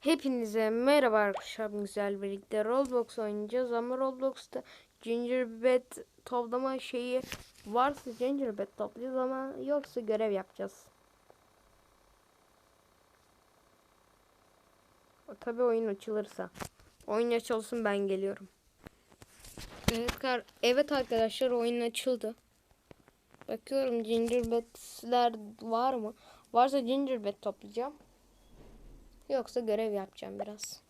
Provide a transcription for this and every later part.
Hepinize merhaba arkadaşlar güzel birlikte Roblox oynayacağız ama Roblox'ta Gingerbread toplama şeyi varsa Gingerbread toplayacağız ama yoksa görev yapacağız. Tabi oyun açılırsa. Oyun açılsın ben geliyorum. Evet, evet arkadaşlar oyun açıldı. Bakıyorum Gingerbread'ler var mı? Varsa Gingerbread toplayacağım. Yoksa görev yapacağım biraz.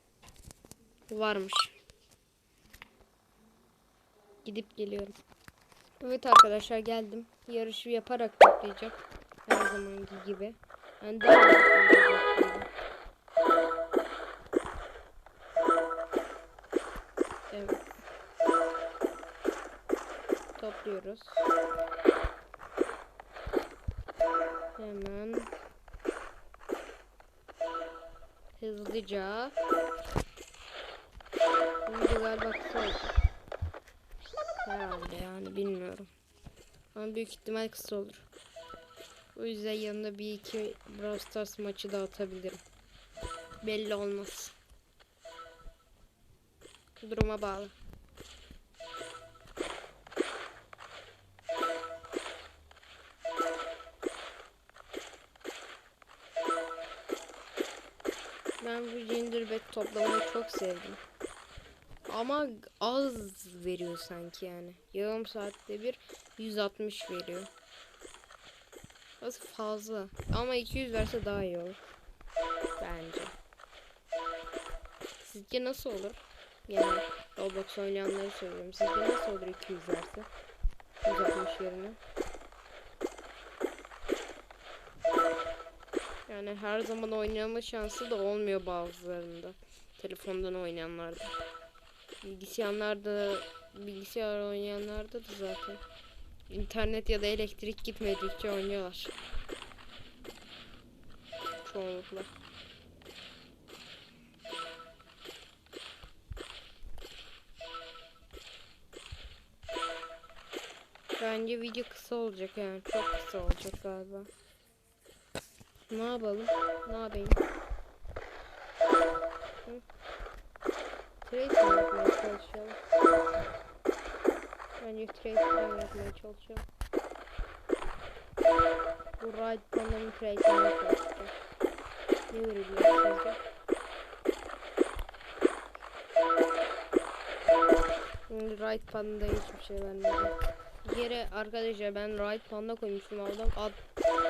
Varmış. Gidip geliyorum. Evet arkadaşlar geldim. Yarışı yaparak toplayacağım. Her zamanki gibi. Ben daha hızlıca. Şimdi galiba kısa olacak. Herhalde yani bilmiyorum. Ama büyük ihtimal kısa olur. O yüzden yanında bir iki Brawl Stars maçı da atabilirim. Belli olmaz. Duruma bağlı. Ben bu Gingerbread toplamayı çok sevdim. Ama az veriyor sanki yani. Yarım saatte bir 160 veriyor. Az fazla. Ama 200 verse daha iyi olur. Bence. Sizce nasıl olur? Yani Roblox oynayanları söylüyorum. Sizce nasıl olur 200 verse? 160 yerine. Yani her zaman oynama şansı da olmuyor bazılarında. Telefondan oynayanlarda. Bilgisayarlarda bilgisayar oynayanlarda da zaten internet ya da elektrik gitmedikçe oynuyorlar. Çoğunlukla. Bence video kısa olacak yani çok kısa olacak galiba. Ne yapalım? Ne yapayım? Hı? Trade mi yapmaya çalışalım? Bence trade yapmaya çalışalım. Bu ride pandanı trade yapmaya çalışacağım. Ne sizce? Şimdi ride panda hiçbir şey vermedi. Yere arkadaşlar ben ride panda koymuştum adam ad,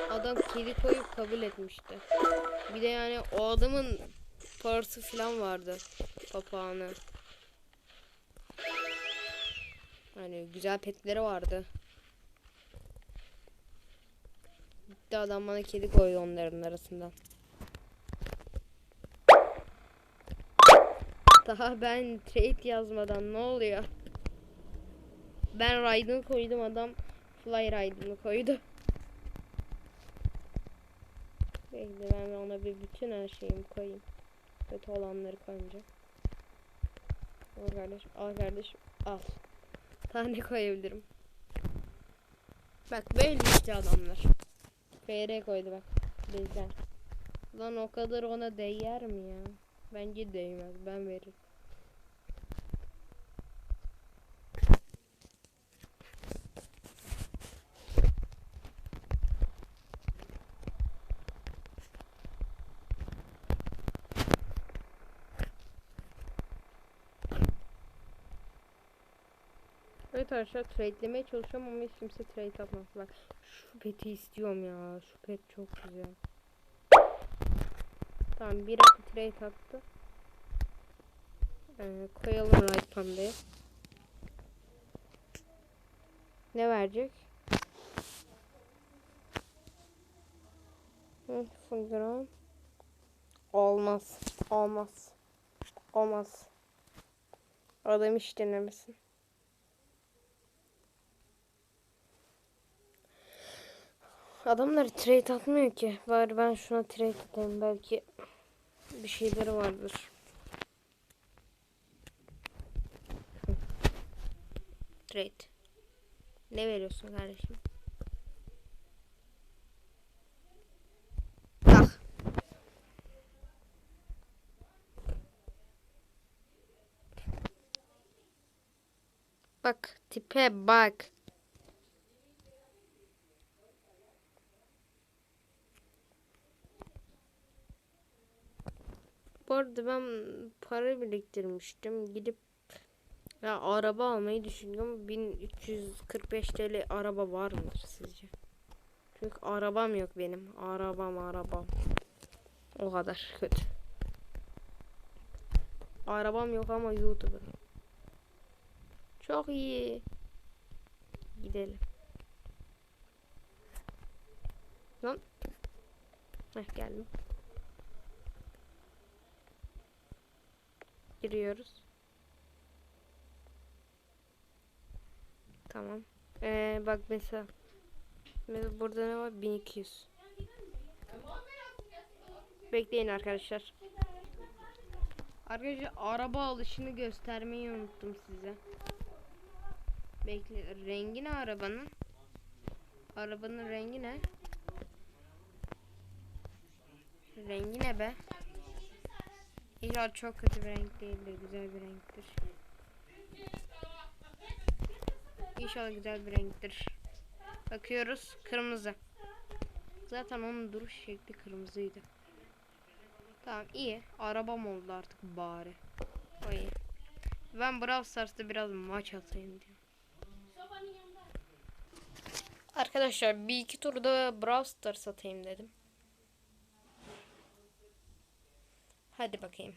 adam kedi koyup kabul etmişti. Bir de yani o adamın parası falan vardı papağanı. Hani güzel petleri vardı. Gitti adam bana kedi koydu onların arasından. Daha ben trade yazmadan ne oluyor? Ben Raid'ını koydum adam Fly Raid'ını koydu. Bekle ben ona bir bütün her şeyimi koyayım. Kötü olanları koymayacağım. Al kardeşim, al kardeşim, al. Tane koyabilirim. Bak böyle işte adamlar. FR koydu bak. Bizden. Lan o kadar ona değer mi ya? Bence değmez. Ben veririm. Evet arkadaşlar trade'lemeye çalışıyorum ama hiç kimse trade atmaz. Bak şu peti istiyorum ya. Şu pet çok güzel. Tamam bir trade attı. Ee, koyalım right panda'ya. Ne verecek? Fındıran. Olmaz. Olmaz. Olmaz. Adam hiç denemesin. Adamlar trade atmıyor ki. Bari ben şuna trade atayım. Belki bir şeyleri vardır. trade. Ne veriyorsun kardeşim? Tak. Bak tipe bak. Bu arada ben para biriktirmiştim. Gidip ya araba almayı düşünüyorum. 1345 TL araba var mıdır sizce? Çünkü arabam yok benim. Arabam arabam. O kadar kötü. Arabam yok ama YouTuber. Çok iyi. Gidelim. Lan. Heh geldim. Giriyoruz. Tamam. Ee, bak mesela. Mesela burada ne var? 1200. Bekleyin arkadaşlar. Arkadaşlar araba alışını göstermeyi unuttum size. Bekle. Rengi ne arabanın? Arabanın rengi ne? Rengi ne be? İnşallah çok kötü bir renk değildir. Güzel bir renktir. İnşallah güzel bir renktir. Bakıyoruz. Kırmızı. Zaten onun duruş şekli kırmızıydı. Tamam iyi. Arabam oldu artık bari. O iyi. Ben Brawl Stars'ta biraz maç atayım diyorum. Arkadaşlar bir iki turda Brawl Stars atayım dedim. Hadi bakayım.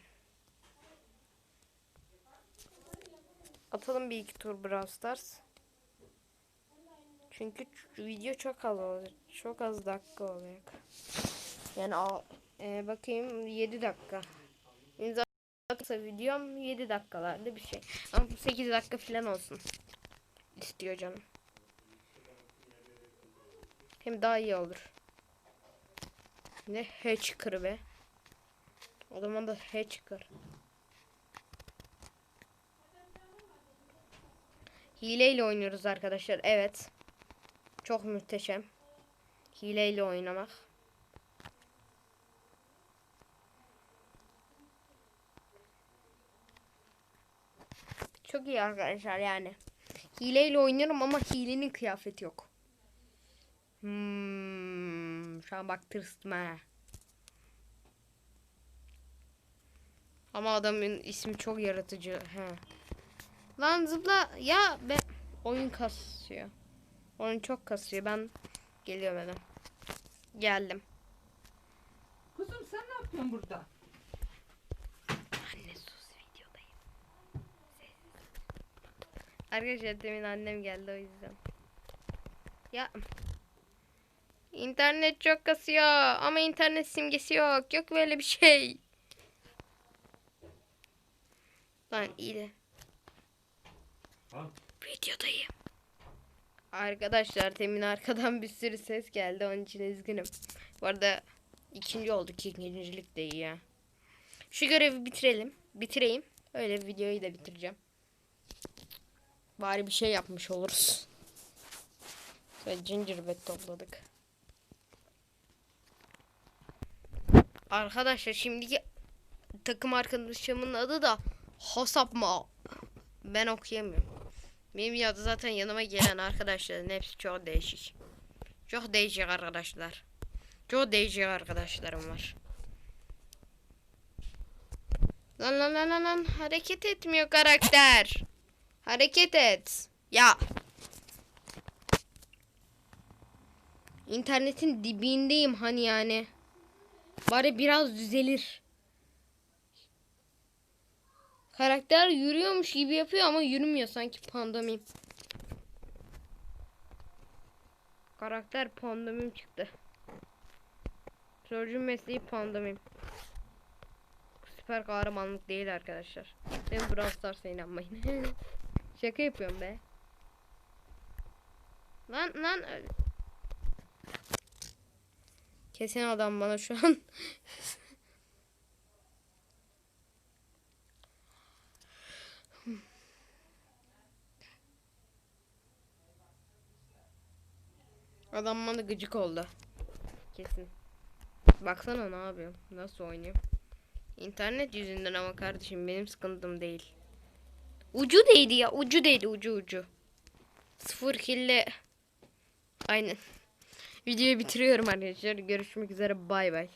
Atalım bir iki tur Brawl Stars. Çünkü video çok az olacak. Çok az dakika olacak. Yani al, e, bakayım 7 dakika. Zaten videom 7 dakikalarda bir şey. Ama bu 8 dakika falan olsun. İstiyor canım. Hem daha iyi olur. Ne hatcher be. O zaman da hatcher. Hileyle oynuyoruz arkadaşlar. Evet. Çok muhteşem. Hileyle oynamak. Çok iyi arkadaşlar yani. Hileyle oynarım ama hilenin kıyafeti yok. Hmm, şu an bak tırstım ha. Ama adamın ismi çok yaratıcı. He. Lan zıpla ya be oyun kasıyor. Oyun çok kasıyor. Ben geliyorum hemen. Geldim. Kuzum sen ne yapıyorsun burada? Anne sus videodayım. Arkadaşlar demin annem geldi o yüzden. Ya İnternet çok kasıyor ama internet simgesi yok. Yok böyle bir şey. Lan iyi de. Videodayım. Arkadaşlar demin arkadan bir sürü ses geldi. Onun için üzgünüm. Bu arada ikinci olduk. İkincilik de iyi ya. Şu görevi bitirelim. Bitireyim. Öyle videoyu da bitireceğim. Bari bir şey yapmış oluruz. Sonra gingerbread topladık. Arkadaşlar şimdiki takım arkadaşımın adı da Hasap. Ben okuyamıyorum. Benim ya zaten yanıma gelen arkadaşların hepsi çok değişik. Çok değişik arkadaşlar. Çok değişik arkadaşlarım var. Lan lan lan lan lan hareket etmiyor karakter. Hareket et. Ya. İnternetin dibindeyim hani yani. Bari biraz düzelir. Karakter yürüyormuş gibi yapıyor ama yürümüyor sanki pandomim. Karakter pandomim çıktı. Çocuğun mesleği pandomim. Süper kahramanlık değil arkadaşlar. Ben Brawl Stars'a inanmayın. Şaka yapıyorum be. Lan lan. Kesin adam bana şu an. Adam bana gıcık oldu. Kesin. Baksana ne yapıyorum. Nasıl oynuyorum. İnternet yüzünden ama kardeşim benim sıkıntım değil. Ucu değdi ya. Ucu değdi ucu ucu. Sıfır kille. Aynen. Videoyu bitiriyorum arkadaşlar. Görüşmek üzere. Bay bay.